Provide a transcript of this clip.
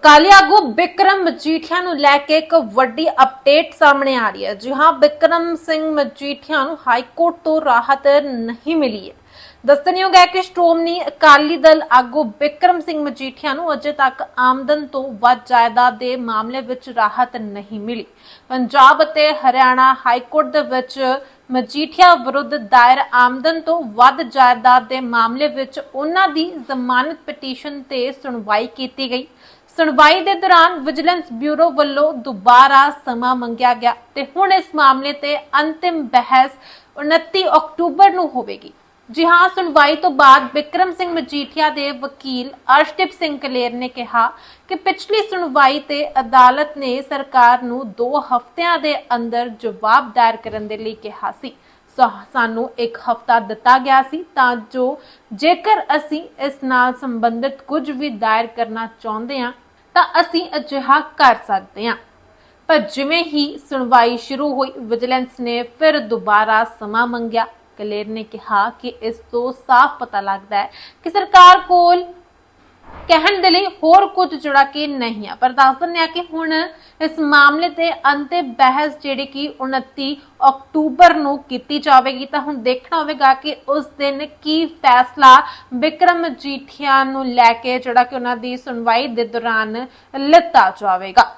ਅਕਾਲੀ ਆਗੂ ਬਿਕਰਮ ਮਜੀਠੀਆ ਨੂੰ ਲੈ ਕੇ ਇੱਕ ਵੱਡੀ ਅਪਡੇਟ ਸਾਹਮਣੇ ਆ ਰਹੀ ਹੈ। ਜੀ ਹਾਂ, ਬਿਕਰਮ ਸਿੰਘ ਮਜੀਠੀਆ ਨੂੰ ਹਾਈ ਕੋਰਟ ਤੋਂ ਰਾਹਤ ਨਹੀਂ ਮਿਲੀ ਹੈ। ਦੱਸਣਯੋਗ ਹੈ ਕਿ ਸ਼੍ਰੋਮਣੀ ਅਕਾਲੀ ਦਲ ਆਗੂ ਬਿਕਰਮ ਸਿੰਘ ਮਜੀਠੀਆ ਨੂੰ ਅਜੇ ਤੱਕ ਆਮਦਨ ਤੋਂ ਵੱਧ ਜਾਇਦਾਦ ਦੇ ਮਾਮਲੇ ਵਿੱਚ ਰਾਹਤ ਨਹੀਂ ਮਿਲੀ। ਪੰਜਾਬ ਅਤੇ ਹਰਿਆਣਾ ਹਾਈ ਕੋਰਟ ਦੇ ਵਿੱਚ ਮਜੀਠੀਆ ਵਿਰੁੱਧ ਦਾਇਰ ਆਮਦਨ ਤੋਂ ਵੱਧ ਜਾਇਦਾਦ ਦੇ ਮਾਮਲੇ ਵਿੱਚ ਉਹਨਾਂ ਦੀ ਜ਼ਮਾਨਤ ਪਟੀਸ਼ਨ ਤੇ ਸੁਣਵਾਈ ਕੀਤੀ ਗਈ। ਸੁਣਵਾਈ ਦੇ ਦੌਰਾਨ ਵਿਜੀਲੈਂਸ ਬਿਊਰੋ ਵੱਲੋਂ ਦੁਬਾਰਾ ਸਮਾਂ ਮੰਗਿਆ ਗਿਆ ਤੇ ਹੁਣ ਇਸ ਮਾਮਲੇ ਤੇ ਅੰਤਿਮ ਬਹਿਸ 29 ਅਕਤੂਬਰ ਨੂੰ ਹੋਵੇਗੀ। ਜੀ ਹਾਂ, ਸੁਣਵਾਈ ਤੋਂ ਬਾਅਦ ਵਿਕਰਮ ਸਿੰਘ ਮਜੀਠੀਆ ਦੇ ਵਕੀਲ ਅਰਸ਼ਦੀਪ ਸਿੰਘ ਕਲੇਰ ਨੇ ਕਿਹਾ ਕਿ ਪਿਛਲੀ ਸੁਣਵਾਈ ਤੇ ਅਦਾਲਤ ਨੇ ਸਰਕਾਰ ਨੂੰ 2 ਹਫ਼ਤਿਆਂ ਦੇ ਅੰਦਰ ਜਵਾਬ ਦਾਇਰ ਕਰਨ ਦੇ ਲਈ ਕਿਹਾ ਸੀ। ਸਾਨੂੰ ਇੱਕ ਹਫ਼ਤਾ ਦਿੱਤਾ ਗਿਆ ਸੀ, ਤਾਂ ਜੋ ਜੇਕਰ ਅਸੀਂ ਇਸ ਨਾਲ ਸੰਬੰਧਿਤ ਕੁਝ ਵੀ ਦਾਇਰ ਕਰਨਾ ਚਾਹੁੰਦੇ ਹਾਂ, ਤਾਂ ਅਸੀਂ ਅਜਿਹਾ ਕਰ ਸਕਦੇ ਹਾਂ। ਪਰ ਜਿਵੇਂ ਹੀ ਸੁਣਵਾਈ ਸ਼ੁਰੂ ਹੋਈ, ਵਿਜੀਲੈਂਸ ਨੇ ਫਿਰ ਦੁਬਾਰਾ ਸਮਾਂ ਮੰਗਿਆ। ਕਲੇਰ ਨੇ ਕਿਹਾ ਕਿ ਇਸ ਤੋਂ ਸਾਫ਼ ਪਤਾ ਲੱਗਦਾ ਹੈ ਕਿ ਸਰਕਾਰ ਕੋਲ ਕਹਿਣ ਦੇ ਲਈ ਹੋਰ ਕੁਝ ਜਿਹੜਾ ਕਿ ਨਹੀਂ ਆ। ਪਰ ਦੱਸ ਦਿੰਦੇ ਆ ਕਿ ਹੁਣ ਇਸ ਮਾਮਲੇ ਤੇ ਅੰਤਿਮ ਬਹਿਸ ਜਿਹੜੀ ਕਿ 29 ਅਕਤੂਬਰ ਨੂੰ ਕੀਤੀ ਜਾਵੇਗੀ, ਤਾਂ ਹੁਣ ਦੇਖਣਾ ਹੋਵੇਗਾ ਕਿ ਉਸ ਦਿਨ ਕੀ ਫੈਸਲਾ ਵਿਕਰਮ ਜੀਠੀਆ ਨੂੰ ਲੈ ਕੇ ਜਿਹੜਾ ਕਿ ਉਹਨਾਂ ਦੀ ਸੁਣਵਾਈ ਦੇ ਦੌਰਾਨ ਲਿੱਤਾ ਜਾਵੇਗਾ।